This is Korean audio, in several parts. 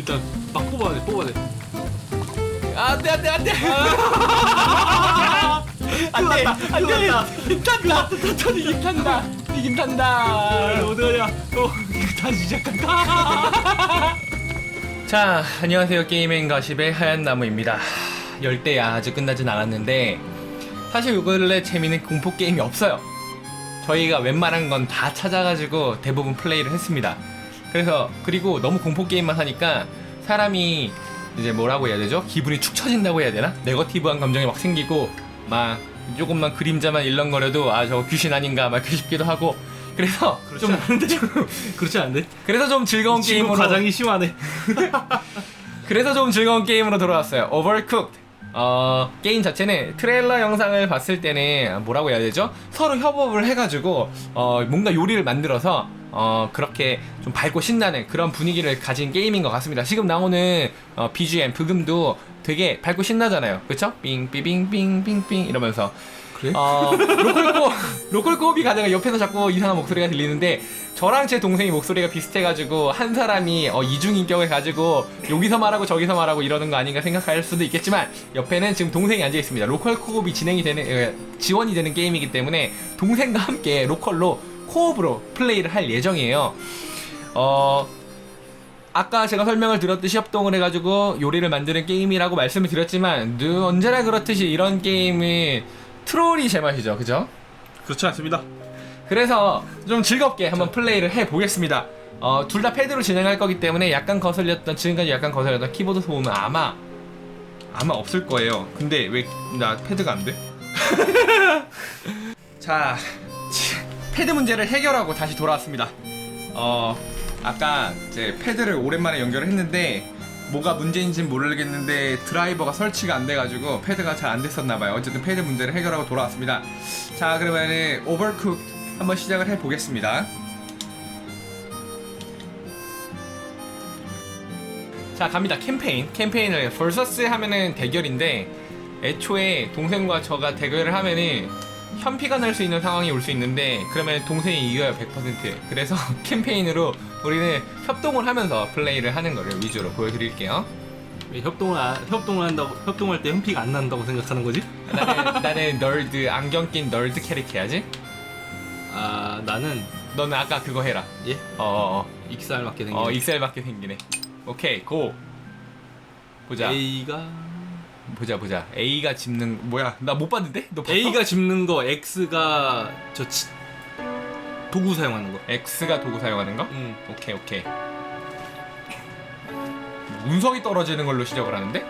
일단 막 뽑아야 돼 뽑아야 돼. 안돼 안돼 안돼. 안돼 안돼. 힘 탄다. 이김 탄다. 이김 탄다. 어떡하냐. 어 다시 시작한다 자 안녕하세요. 게임앤 가십의 하얀 나무입니다. 열대야 아직 끝나진 않았는데 사실 요 근래 재밌는 공포 게임이 없어요. 저희가 웬만한 건 다 찾아가지고 대부분 플레이를 했습니다 그래서 그리고 너무 공포 게임만 하니까 사람이 이제 뭐라고 해야 되죠? 기분이 축 처진다고 해야 되나? 네거티브한 감정이 막 생기고 막 조금만 그림자만 일렁거려도 아 저거 귀신 아닌가 막 싶기도 하고 그래서 그렇지 좀 않은데 그렇지 않은데 그래서 좀 즐거운 게임으로 과장이 심하네 그래서 좀 즐거운 게임으로 돌아왔어요. Overcooked. 어, 게임 자체는 트레일러 영상을 봤을 때는 뭐라고 해야 되죠? 서로 협업을 해가지고 어, 뭔가 요리를 만들어서 어, 그렇게 좀 밝고 신나는 그런 분위기를 가진 게임인 것 같습니다. 지금 나오는 어, BGM, 브금도 되게 밝고 신나잖아요. 그쵸? 빙 빙빙빙빙빙 이러면서 그래? 어, 로컬 코, 로컬 코업이 가다가 옆에서 자꾸 이상한 목소리가 들리는데 저랑 제 동생이 목소리가 비슷해가지고 한 사람이 어, 이중 인격을 가지고 여기서 말하고 저기서 말하고 이러는 거 아닌가 생각할 수도 있겠지만 옆에는 지금 동생이 앉아 있습니다. 로컬 코업이 진행이 되는 에, 지원이 되는 게임이기 때문에 동생과 함께 로컬로 코업으로 플레이를 할 예정이에요. 어 아까 제가 설명을 드렸듯이 협동을 해가지고 요리를 만드는 게임이라고 말씀을 드렸지만 늘 언제나 그렇듯이 이런 게임은 트롤이 제맛이죠, 그죠? 그렇지 않습니다 그래서 좀 즐겁게 한번 플레이를 해 보겠습니다. 어, 둘 다 패드로 진행할 거기 때문에 약간 거슬렸던 지금까지 약간 거슬렸던 키보드 소음은 아마 아마 없을 거예요. 근데 왜 나 패드가 안 돼? 자, 치- 패드 문제를 해결하고 다시 돌아왔습니다. 어, 아까 이제 패드를 오랜만에 연결을 했는데 뭐가 문제인지는 모르겠는데 드라이버가 설치가 안 돼가지고 패드가 잘 안 됐었나 봐요. 어쨌든 패드 문제를 해결하고 돌아왔습니다. 자, 그러면은 오버쿡 한번 시작을 해 보겠습니다. 자, 갑니다. 캠페인. 캠페인을 벌서스 하면은 대결인데 애초에 동생과 저가 대결을 하면은 현피가 날 수 있는 상황이 올 수 있는데 그러면 동생이 이겨요 100% 그래서 캠페인으로 우리는 협동을 하면서 플레이를 하는 거를 위주로 보여드릴게요. 왜 협동을 안- 협동을 한다고 협동할 때 현피가 안 난다고 생각하는 거지? 나는, 나는 널드 안경 낀 널드 캐릭 해야지. 아 나는? 너는 아까 그거 해라. 예? 어어어. 익살 맞게 생긴 어, 익셀 밖에 생기네 오케이 고. 보자. A가 보자 보자. A가 짚는 뭐야? 나 못 봤는데? 너 봤어? A가 짚는 거 X가 저 치, 도구 사용하는 거. X가 도구 사용하는 거? 응. 오케이 오케이. 운석이 떨어지는 걸로 시작을 하는데?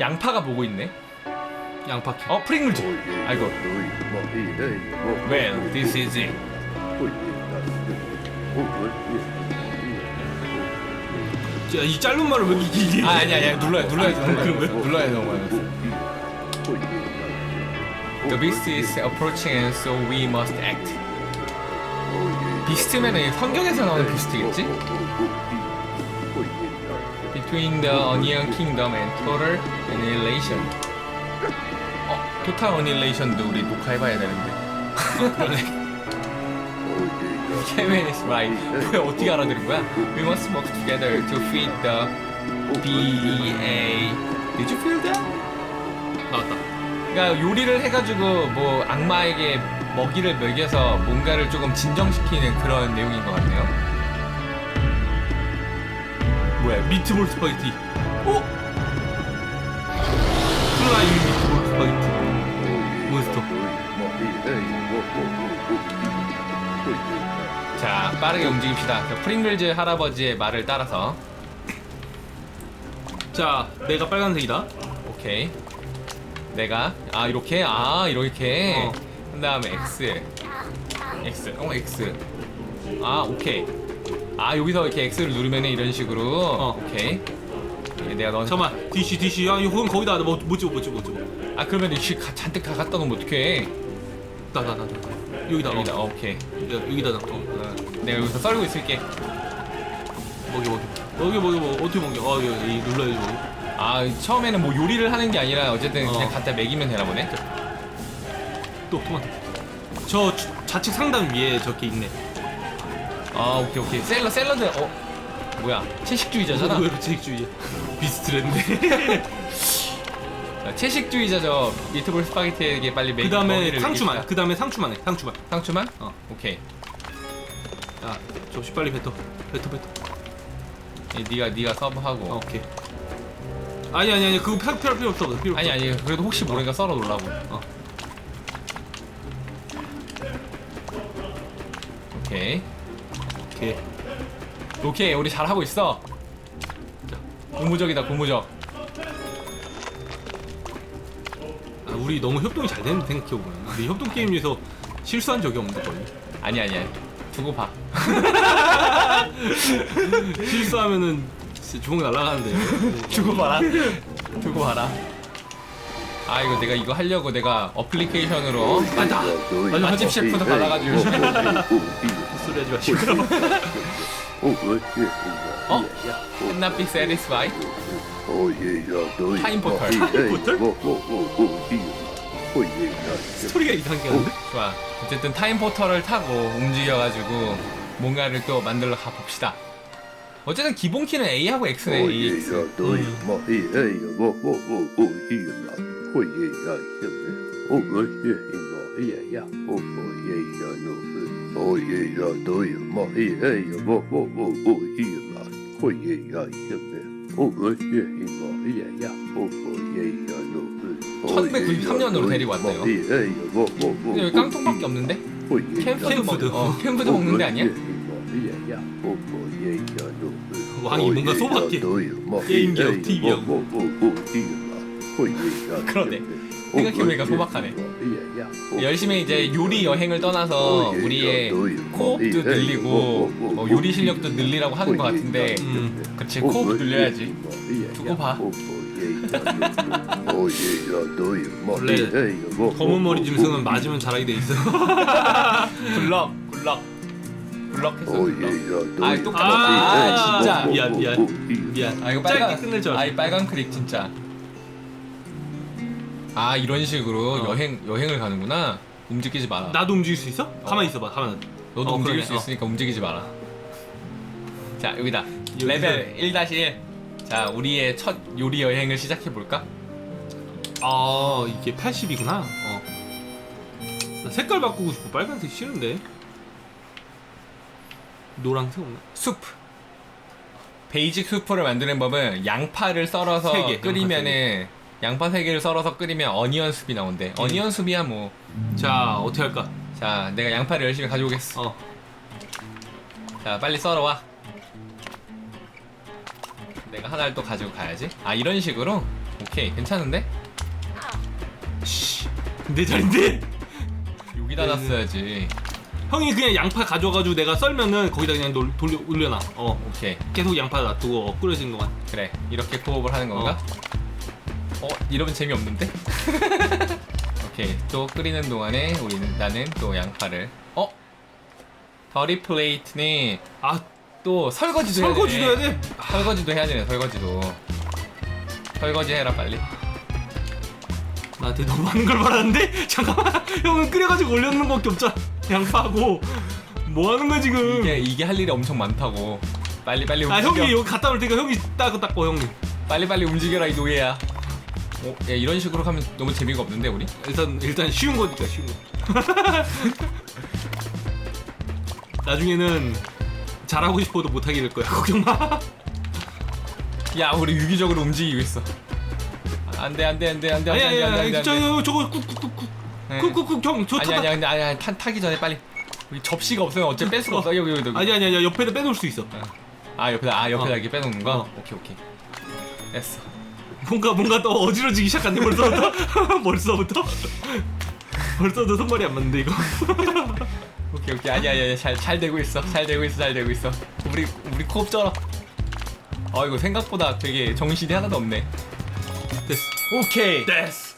양파가 보고 있네. 양파키. 어 프링글즈 아이고. Well this is it 야, 이 짧은 말을 왜 이렇게 길게 아 아니 아니 눌러야 눌러야 돼 그런 거야? 눌러야 돼 너무 The beast is approaching and so we must act 비스트면은 성경에서 나오는 비스트겠지? Between the Onion Kingdom and Total Annihilation 어? 토탈 어닐레이션도 우리 녹화해봐야 되는데 그러네 Kevin is right 왜 어떻게 알아들은 거야? We must work together to feed the B.E.A. Did you feel that? 나왔다 그러니까 요리를 해가지고 뭐 악마에게 먹이를 먹여서 뭔가를 조금 진정시키는 그런 내용인 것 같네요. 뭐야 미트볼 스파게티 어? 플라잉 미트볼 스파게티 몬스터 자, 빠르게 움직입시다. 그 프링글즈 할아버지의 말을 따라서. 자 내가 빨간색이다 오케이. 내가 아 이렇게 아 이렇게. 어. 그 다음에 X. X. 어 X. 아 오케이. 아 여기서 이렇게 X를 누르면 이런 식으로. 어. 오케이. 예, 내가 너. 잠깐만 DC DC 아 이거 그건 거기다 못, 못 찍어 못 찍어 아 그러면 이 가- 잔뜩 다 갖다 놓으면 어떡해? 나나나 여기다 여기다. 어. 어, 오케이. 야, 여기다 놔. 어. 어, 내가 여기서 썰고 있을게. 먹여 먹여 먹여 먹여 먹여 어떻게 먹여 아 이거 이 눌러야지 먹여 아 처음에는 뭐 요리를 하는 게 아니라 어쨌든 어. 그냥 갖다 먹이면 되나 보네. 또 토마토 저 주- 좌측 상단 위에 저게 있네 아 오케이 오케이 샐러 샐러드 어 뭐야 채식주의자잖아 왜 채식주의야? 비스트랜데. 자, 채식주의자죠 미트볼 스파게티에게 빨리 메인 그 다음에 상추만. 그 다음에 상추만 해. 상추만. 상추만? 어. 오케이 야, 접시 빨리 뱉어. 뱉어 뱉어. 예, 네가 네가 서브하고 어, 오케이. 아니 아니 아니 그거 필요 필요 필요 없어. 필요 없어. 아니 아니 그래도 혹시 모르니까 썰어 놓으려고 어. 오케이 오케이. 오케이 우리 잘 하고 있어 고무적이다 고무적 아, 우리 너무 협동이 잘 되는데 생각해보면 우리 협동 게임에서 실수한 적이 없는데 거의 아니 아니 아니 두고 봐 실수하면은 진짜 주먹 날아가는데. 두고 봐라. 두고 봐라. 아 이거 내가 이거 하려고 내가 어플리케이션으로 맞아 맞아 맛집 셰프도 받아가지고 헛소리 하지 마시고. 어? Not be satisfied? 타임 포털. 스토리가 이상하게 하는데? 좋아. 어쨌든 타임 포털을 타고 움직여가지고 뭔가를 또 만들러 가봅시다 어쨌든 기본 키는 A하고 X네 AX 년으로 데리고 왔대요. 근데 여기 깡통밖에 없는데? 캠프도 캠푸드. 먹, 어, 캠프도 먹는 데 아니야? 왕이 뭔가 소박해. 게임기하고 TV하고. 그러네. 생각해보니까 소박하네. 열심히 이제 요리 여행을 떠나서 우리의 코업도 늘리고 뭐 요리 실력도 늘리라고 하는 것 같은데 음. 그치 코업 늘려야지 두고 봐 원래 검은 머리 짐승은 맞으면 자라게 돼 있어 굴럭 굴럭 굴럭했어 굴럭 아 똑같다 아, 아 진짜 미안, 미안. 미안 아 이거 짧게 빨간 끝낼 줄 알았어 아 이 빨간 크릭 진짜 아 이런 식으로 어. 여행 여행을 가는구나 움직이지 마라 나도 움직일 수 있어? 가만 히 있어봐 가만히 너도 어, 움직일 그러네. 수 어. 있으니까 움직이지 마라. 자 여기다 레벨 1-1. 자 우리의 첫 요리 여행을 시작해 볼까? 아 이게 80이구나 어. 나 색깔 바꾸고 싶어 빨간색 싫은데 노란색 없나? 수프. 베이직 수프를 만드는 법은 양파를 썰어서 세 개, 끓이면은 양파 세 개를 썰어서 끓이면 어니언 숲이 나온대. 어니언 숲이야 뭐. 자 어떻게 할까? 자 내가 양파를 열심히 가져오겠어. 어 자 빨리 썰어 와. 내가 하나를 또 가지고 가야지. 아 이런 식으로. 오케이 괜찮은데? 씨, 내 자리인데? 여기다 네, 놨어야지. 형이 그냥 양파 가져가지고 내가 썰면은 거기다 그냥 돌, 돌려 올려놔 어 오케이. 계속 양파 놔두고 어, 끓여지는 동안 그래 이렇게 코업을 하는 건가? 어, 이러면 재미없는데? 오케이 또 끓이는 동안에 우리는 나는 또 양파를 어? 더리 플레이트는 아또 설거지도 해야 설거지도. 해야 돼? 설거지도 해야 되네 설거지도 설거지 해라 빨리 나한테 너무 많은 걸 말하는데? 잠깐만. 형은 끓여가지고 올려놓는 것밖에 없잖아. 양파하고. 뭐 하는 거야 지금? 이게 이게 할 일이 엄청 많다고. 빨리 빨리 아 움직여. 형이 여기 갖다 놓을 테니까 형이 따고 닦고 형이. 빨리 빨리 움직여라 이 노예야. 어, 야, 이런 식으로 하면 너무 재미가 없는데 우리? 일단 일단 쉬운 거니까 쉬운 거. 나중에는 잘하고 싶어도 못하게 될 거야. 걱정 마. 야 우리 유기적으로 움직이고 있어 안돼 안돼 안돼 안돼 아니 안돼 아니 안돼 아니 안돼. 저 저거 쿡쿡쿡쿡 네. 쿡쿡쿡 형저 아니 아니 아니 아니 아니 타, 타기 전에 빨리. 여기 접시가 없으면 어째 뺄 수가 없어. 여기 여기 여기. 아니 아니 아니 옆에다 빼놓을 수 있어. 아 옆에다 아 옆에다 어. 이렇게 빼놓는 거? 어. 오케이 오케이. 됐어. 뭔가 뭔가 또 어지러지기 시작한데 벌써부터. 벌써부터? 벌써부터 손발이 안 맞는데 이거? 오케이 오케이. 아니 아니 아니 잘잘 되고 있어. 잘 되고 있어 잘 되고 있어. 우리 우리 코업 쩔어. 아 이거 생각보다 되게 정신이 하나도 없네 오케이. 됐어.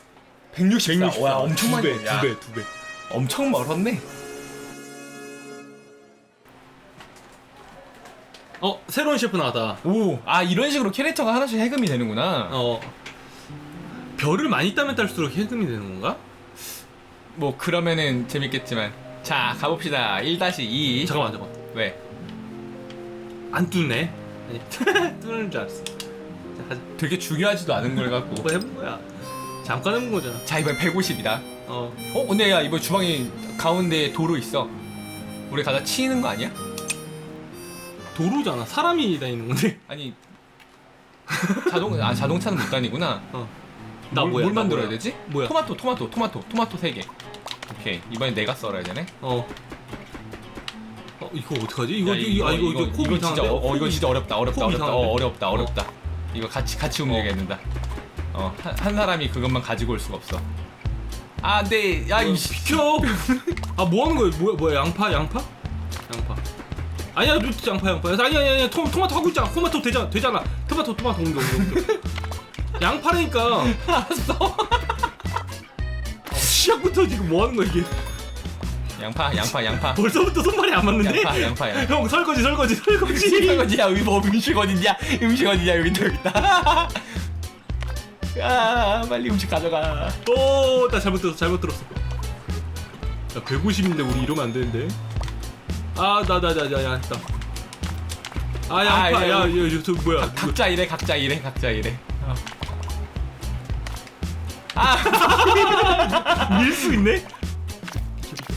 164. 와 엄청 많이 야, 두 배 두 배. 엄청 멀었네. 어 새로운 셰프 나왔다. 오 아 이런 식으로 캐릭터가 하나씩 해금이 되는구나. 어. 별을 많이 따면 딸수록 해금이 되는 건가? 뭐 그러면은 재밌겠지만. 자 가봅시다. 1-2 잠깐만 잠깐만. 왜? 안 뚫네? 아니 뚫는 줄 알았어. 자. 되게 중요하지도 않은 걸 갖고. 뭐 해본 거야. 잠깐 해본 거잖아. 자 이번 150이다. 어. 어 근데 야 이번 주방에 가운데 도로 있어. 우리 가다 치는 거 아니야? 도로잖아. 사람이 다니는 건데. 아니 자동 아 자동차는 못 다니구나. 어. 나 뭘, 뭐야? 뭘 나 만들어야 뭐야? 되지? 뭐야? 토마토 토마토 토마토 토마토 3개. 오케이 이번엔 내가 썰어야 되네. 어. 어 이거 어떡하지? 이거 야, 이거 아 이거 이거 코 이거 진짜 어, 어, 이거 진짜 어렵다 어렵다 코 어렵다 이상한데? 어, 어렵다 어렵다. 이거 같이 같이 움직여야된다. 어 한 한 사람이 그것만 가지고 올 수가 없어. 아 근데 야 이. 비켜. 아 뭐 하는 거야? 뭐야 뭐야 양파 양파? 양파. 아니야 너 진짜 양파 양파. 아니 아니 아니 토, 토마토 하고 있잖아. 토마토 되잖아 되잖아. 토마토 토마토 옮겨 옮겨 옮겨. 양파라니까. 알았어. 아, 시작부터 지금 뭐 하는 거야 이게? 양파 양파 양파. 벌써부터 손발이 안 맞는데? 양파 양파 양파. 형 설거지 설거지 설거지. 설거지야 여기 뭐 음식 어딨냐 음식 어딨냐 여기 있다 여기 있다 아 빨리 음식 가져가 오, 나 잘못 들었어, 잘못 들었어. 야, 150인데 우리 이러면 안 되는데. 아, 나, 나, 나, 나, 야, 했다. 아, 양파, 아, 야, 야, 야, 야, 저 뭐야? 각- 각자 이래 각자 이래 각자 이래 어. 아 밀수 있네?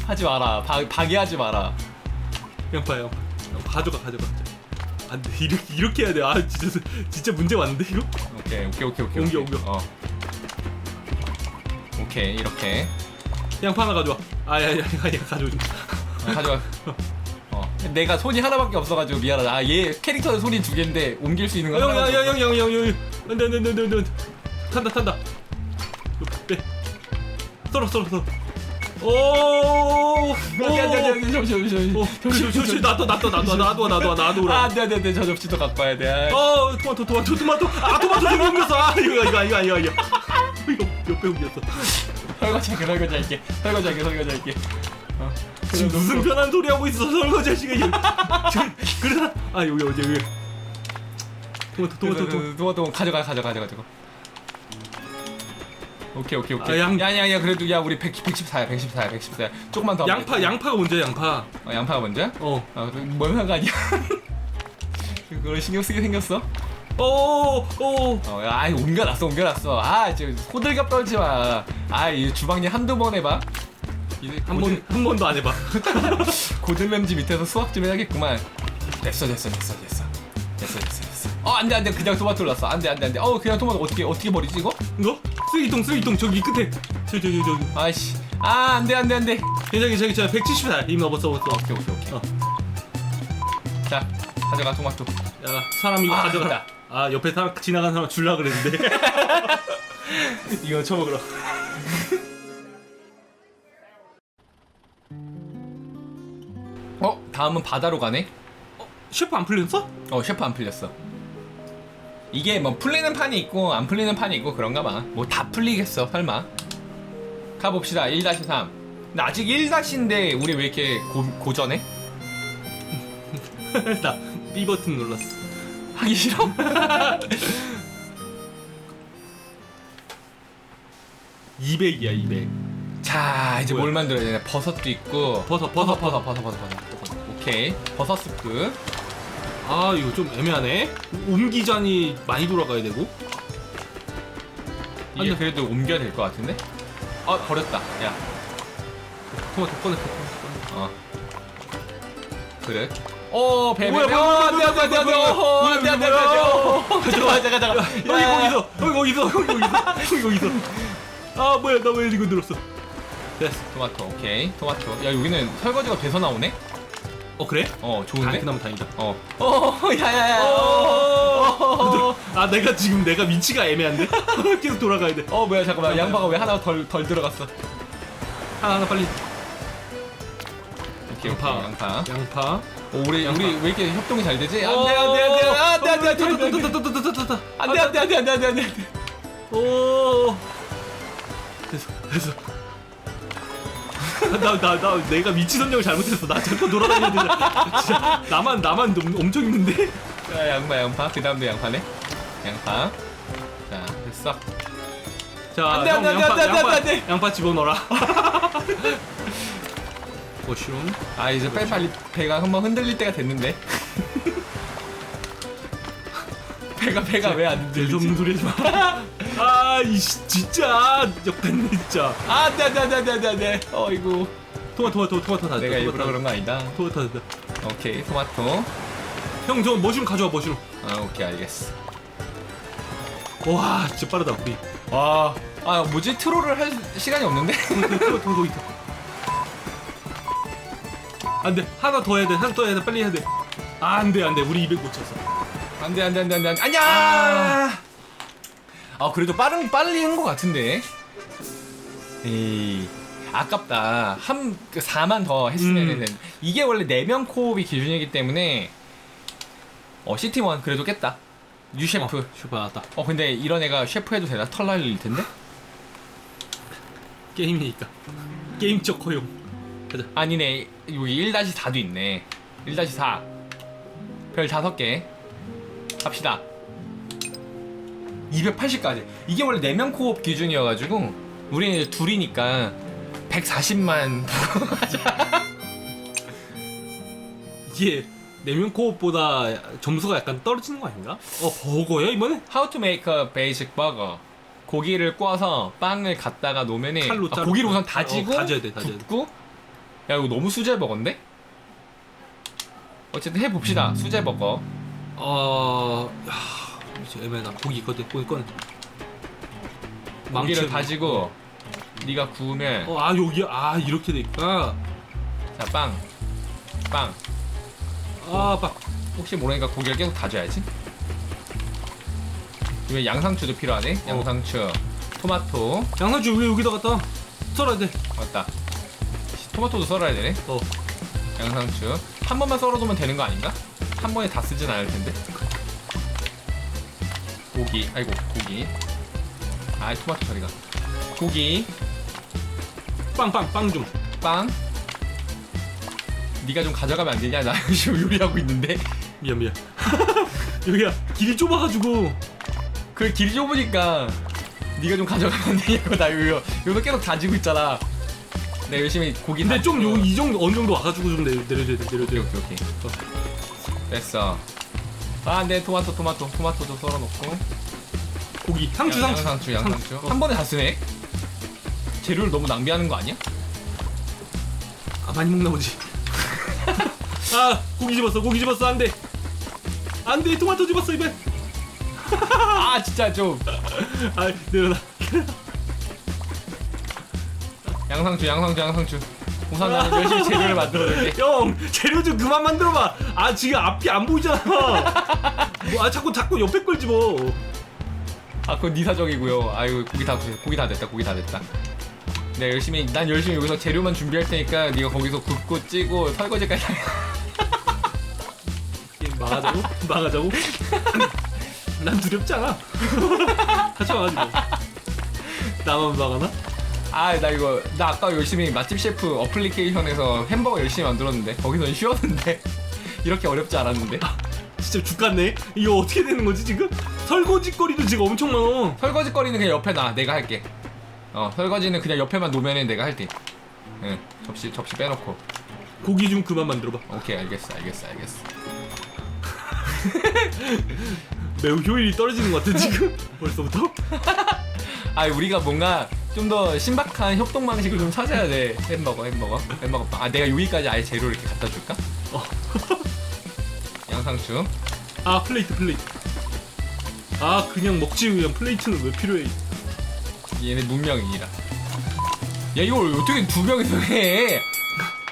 하지 마라 방, 방해하지 마라 양파, 양파. 양파 가져가, 가져가. 안 돼, 이렇게, 이렇게 해야 돼. 아, 진짜, 진짜 문제 왔는데 이거? 오케이 오케이 오케이 오케이 옮겨, 오케이. 옮겨. 어 오케이 이렇게 양파 하나 가져와. 아, 야, 야, 야, 야, 가져와. 어, 가져가 어 내가 손이 하나밖에 없어가지고 미안하다 아 얘 캐릭터는 손이 두 개인데 옮길 수 있는 아, 건 형, 야, 하나밖에 야, 없어. 형, 형, 형, 형, 안 돼, 안 돼, 안 돼, 안 돼, 안 돼. 탄다, 탄다. 빼. 썰어, 썰어, 썰어. 오, 오, 야, 야, 야, 야, 잠시 잠시 잠시 어, 잠시 잠시 놔둬 놔둬 놔둬 놔둬 놔둬 놔둬 아, 네, 네, 네, 저 접시도 갖고 와야 돼. 아, 어 토마토 토마토 토마토. 아 토마토 지금 옮겼어. 아 이거 이거 이거 이거 이거. 이거 옆에 옮겼어. 설거지 할게, 설거지 할게, 설거지 할게, 설거지 할게. 어. 지금 무슨 편한 소리 하고 있어 설거지 하시가 그래 아 여기 어디 여기. 토마토 토마토 토마토. 가져가, 가져가, 가져가. 오케이, 오케이, 오케이. 아, 양- 야, 야, 야, 그래도 야, 우리 100, 114야, 114야, 114야. 조금만 더. 하면 양파 돼. 양파가 먼저 양파 어, 양파가 먼저야? 어 아, 그뭔 상관이야? 그걸 신경 쓰게 생겼어? 오, 오. 어, 야, 아이 옮겨놨어, 옮겨놨어. 아, 지금 호들갑 떨지 마. 아, 이 주방일 한두 번 해봐. 이제 한 고들- 번, 한 번도 안 해봐. 고들램지 밑에서 수학 좀 해야겠구만. 됐어, 됐어, 됐어, 됐어. 됐어, 됐어, 됐어. 어, 안 돼, 안 돼. 그냥 토마토 올랐어. 안 돼, 안 돼, 안 돼. 어, 그냥 토마토 어떻게, 어떻게 버리지, 이거? 이거? 쓰레기통, 쓰레기통, 저기 끝에. 저기, 저기, 저기. 아이씨. 아, 안 돼, 안 돼, 안 돼. 저기, 저기, 저기, 170살. 이미 넘었어, 넘었어. 오케이, 오케이, 오케이. 어. 자, 가져가, 토마토. 야, 사람 이거 아, 가져가라. 아, 옆에 사람, 지나간 사람 줄라 그랬는데. 이거 쳐먹으라. 어, 다음은 바다로 가네? 셰프 안 풀렸어? 어, 셰프 안 풀렸어. 이게 뭐 풀리는 판이 있고 안 풀리는 판이 있고 그런가 봐. 뭐 다 풀리겠어, 설마. 가봅시다. 1-3. 근데 아직 1-인데 우리 왜 이렇게 고, 고전해? 나 B 버튼 눌렀어. 하기 싫어? 이0 0이야 200. 자, 이제 뭐야? 뭘 만들어야 되냐? 버섯도 있고. 버섯, 버섯, 버섯, 버섯, 버섯, 버섯. 버섯. 오케이. 버섯 스프. 아 이거 좀 애매하네. 옮기자니 많이 돌아가야 되고. 이게 근데- 그래도 옮겨야 될 것 같은데? 어, 버렸다. 야, 토마토 꺼내. 꺼내. 어. 그래. 오, 배, 배, 뭐야, 배. 뭐야, 어, 뭐야, 안 돼, 안 돼, 안 돼, 안 돼. 뭐야, 어, 뭐야, 안 돼, 안 돼, 뭐야. 안 돼. 어, 가져가, 가져가, 가져가. 여기 야. 거기서, 여기 거기서, 여기 거기서, 여기 거기서. 아 뭐야 나 왜 이거 눌렀어? 됐어. 토마토, 오케이. 토마토. 야, 여기는 설거지가 돼서 나오네? 어 그래? 어, 아 좋은데? 그나마 다행이다. 어. 어, 야야야. 어, 아 내가 지금 내가 위치가 애매한데 계속 돌아가야 돼. 어, 뭐야, 잠깐만. 양파가 왜 하나 덜, 덜 들어갔어? 하나 하나 빨리. 오케이, 양파. 오케이, 양파. 양파. 오, 우리, 양파. 우리 왜 이렇게 협동이 잘 되지? 안 어, 돼, 안 돼, 안 돼. 안 돼, 안 돼, 안 돼, 안 돼. 안 돼, 따따따따따따따따따. 안 돼, 안 돼, 안 돼, 안 돼, 안 돼, 안 돼. 오. 됐어 됐어. 나 나 나 내가 위치 선정을 잘못했어. 나 자꾸 돌아다녀야 되잖아. 진짜 나만 나만 너무 엄청 힘든데. 자, 양파, 양파. 그 다음도 양파네. 양파. 자, 됐어. 자, 안 돼, 안 형, 돼, 안 돼, 양파, 안 돼, 안 돼, 양파, 안 돼. 양파 집어넣어라. 머쉬룸. 아, 이제 빨리 빨리 배가 한번 흔들릴 때가 됐는데. 배가 배가 왜안 들리지? 재수없는 소리 하지 마. 아, 이씨 진짜 역됐네 진짜. 아, 안돼 안돼 안돼 안돼 안돼. 어이구. 토마토 토마토 토마토 다. 내가 일부러 그런 거 아니다. 토마토 다. 오케이 토마토. 형, 저 머쉬룸 가져와 머쉬룸. 아 오케이 알겠어. 와, 진짜 빠르다 우리. 와. 아 뭐지 트롤을 할 시간이 없는데? 토마토 거기 있다. 안돼, 하나 더 해야 돼, 하나 더 해야 돼, 빨리 해야 돼. 아, 안돼, 안돼, 우리 200 못 쳤어. 안돼 안돼 안돼 안돼 안녕. 아 그래도 빠른 빨리 한 것 같은데. 에이 아깝다. 한그 4만 더 했으면은 음. 이게 원래 4명 코업이 기준이기 때문에 어 시티원 그래도 깼다. 유 셰프. 어, 슈퍼 나왔다. 어 근데 이런 애가 셰프 해도 되나? 털 날릴 텐데? 게임이니까. 게임적 허용. 가자. 아니네 여기 1-4도 있네 1-4 별 5개 합시다 280까지 이게 원래 4명 코업 기준이어가지고 우리는 이제 둘이니까 140만 이게 내면 코업보다 점수가 약간 떨어지는 거 아닌가? 어 버거야 이번에? How to make a basic burger 고기를 구워서 빵을 갖다가 놓으면은 칼로 아, 자르고. 고기를 우선 다지고 어, 다져야 돼, 다져야 돼. 굽고 야 이거 너무 수제 버거인데? 어쨌든 해봅시다 수제 버거 어... 야, 이제 애매하다 고기 있거든 고기 꺼내 고기를 망치- 다지고 네가 구우면 어, 아 여기 아 이렇게 돼 있구나 자, 빵. 빵. 아빡 혹시 모르니까 고기를 계속 다져야지. 이거 양상추도 필요하네. 어. 양상추. 토마토. 양상추 왜 여기다 갖다 썰어야 돼 맞다. 토마토도 썰어야 되네. 어. 양상추. 한 번만 썰어두면 되는 거 아닌가? 한 번에 다 쓰진 않을 텐데. 고기. 아이고, 고기. 아이, 토마토 처리가. 고기. 빵빵 빵 좀 빵. 네가 좀 가져가면 안 되냐? 나 지금 요리하고 있는데. 미안 미안 여기야 길이 좁아가지고 그 길이 좁으니까 네가 좀 가져가면 안 되냐고 나 이거 이거 계속 다지고 있잖아. 내가 열심히 고기 근데 다지고. 좀이 정도 어느 정도 와가지고 좀 내려, 내려줘야 돼 오케이 내려줘야 오케이 오케이. 됐어. 아, 네 토마토 토마토 토마토도 썰어 놓고. 고기 상추 양- 상추 양상추 양상추. 어. 한 번에 다 쓰네. 재료를 너무 낭비하는 거 아니야? 아 많이 먹나 보지 아 고기 집었어 고기 집었어 안 돼 안 돼 토마토 집었어 입에 아 진짜 좀 아 내려놔 양상추 양상추 양상추. 우선 나는 열심히 재료를 만들었는데. 형 재료 좀 그만 만들어봐 아 지금 앞이 안 보이잖아 뭐, 아 자꾸 자꾸 옆에 걸 집어 아 그건 네 사정이고요. 아이고 고기 다 고기 다 됐다 고기 다 됐다. 네 열심히 난 열심히 여기서 재료만 준비할 테니까 네가 거기서 굽고 찌고 설거지까지. 게임 망하자고? 망하자고? 난 두렵지 않아 하지 마 하지 마 나만 망하나? 아 나 이거 나 아까 열심히 맛집 셰프 어플리케이션에서 햄버거 열심히 만들었는데 거기선 쉬웠는데 이렇게 어렵지 않았는데. 진짜 죽겠네. 이거 어떻게 되는 거지 지금? 설거지 거리도 지금 엄청 많어 설거지 거리는 그냥 옆에 놔. 내가 할게. 어 설거지는 그냥 옆에만 놓으면 내가 할게. 응 접시 접시 빼놓고. 고기 좀 그만 만들어봐. 오케이 알겠어 알겠어 알겠어. 매우 효율이 떨어지는 것 같아 지금. 벌써부터? 아 우리가 뭔가 좀 더 신박한 협동 방식을 좀 찾아야 돼. 햄버거 햄버거 햄버거 빵 아 내가 여기까지 아예 재료 이렇게 갖다 줄까? 어. 양상추. 아 플레이트 플레이트. 아 그냥 먹지 그냥 플레이트는 왜 필요해? 얘네 문명이라. 야 이걸 어떻게 두 명이서 해?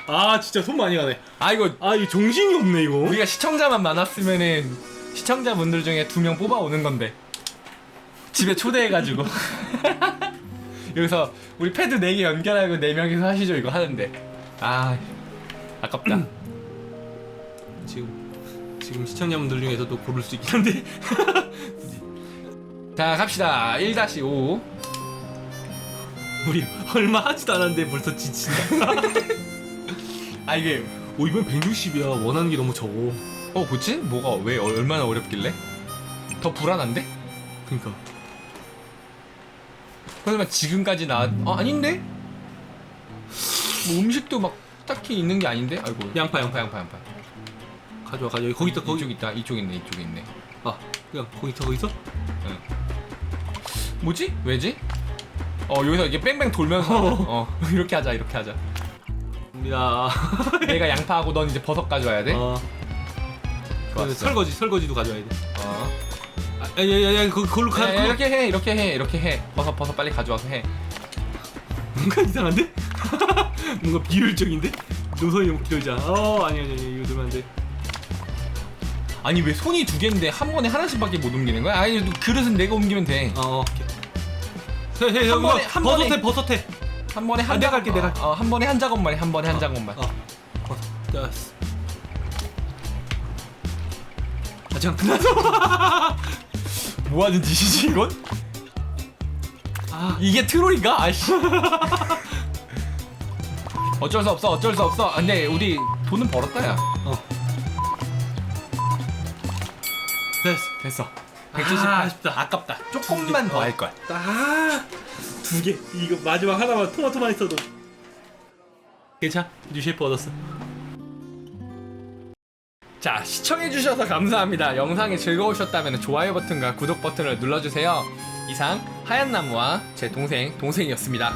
아 진짜 손 많이 가네. 아 이거 아 이거 정신이 없네 이거. 우리가 시청자만 많았으면은 시청자분들 중에 두 명 뽑아 오는 건데. 집에 초대해가지고 여기서 우리 패드 4개 연결하고 4명이서 하시죠 이거 하는데. 아 아깝다. 지금 지금 시청자분들 중에서도 고를 수 있긴 한데. 자 갑시다. 1-5 우리 얼마 하지도 않았는데 벌써 지친다. 아 이게 오 이번 160이야. 원하는 게 너무 적어. 어 뭐지? 뭐가 왜 어- 얼마나 어렵길래? 더 불안한데? 그니까 그러면 지금까지 나 어, 아닌데? 뭐 음식도 막 딱히 있는 게 아닌데? 아이고. 양파 양파 양파 양파. 가져와 가져와. 거기 있다 거기. 이쪽 있다 이쪽 있네 이쪽 있네. 아 그냥 거기 있어 거기 있어? 뭐지? 왜지? 어 여기서 이게 뺑뺑 돌면서 어. 이렇게 하자 이렇게 하자. 야. 내가 양파하고 넌 이제 버섯 가져와야 돼? 어. 그 좋았어. 설거지 설거지도 가져와야 돼. 어. 아, 야야야 그 그걸로 가. 야, 야, 이렇게 해 이렇게 해 이렇게 해 버섯 버섯 빨리 가져와서 해 뭔가 이상한데? 뭔가 비효율적인데? 노선이 너무 길어지잖아. 어 아니 아니 아니 이거 들면 안 돼. 아니 왜 손이 두 개인데 한 번에 하나씩밖에 못 옮기는 거야? 아니 그릇은 내가 옮기면 돼. 어 오케이. 해, 해, 한한 번에, 번에 한 버섯해 번에. 버섯해. 한 번에 한 아, 내가 할게, 내가 할게. 어, 한 번에 한 작업만 해. 한 번에 한 작업만. 어 버섯. 됐어. 아직 안 끝났어. 뭐 하는 짓이지 이건? 아 이게 트롤인가? 아씨. 어쩔 수 없어. 어쩔 수 없어. 아, 근데 우리 돈은 벌었다 야. 어. 됐어. 됐어. 아, 178. 아쉽다. 아깝다. 조금만 더 할 걸. 아 두 개. 이거 마지막 하나만 토마토만 있어도. 괜찮아. 뉴셰프 얻었어. 자 시청해주셔서 감사합니다. 영상이 즐거우셨다면 좋아요 버튼과 구독 버튼을 눌러주세요. 이상 하얀 나무와 제 동생 동생이었습니다.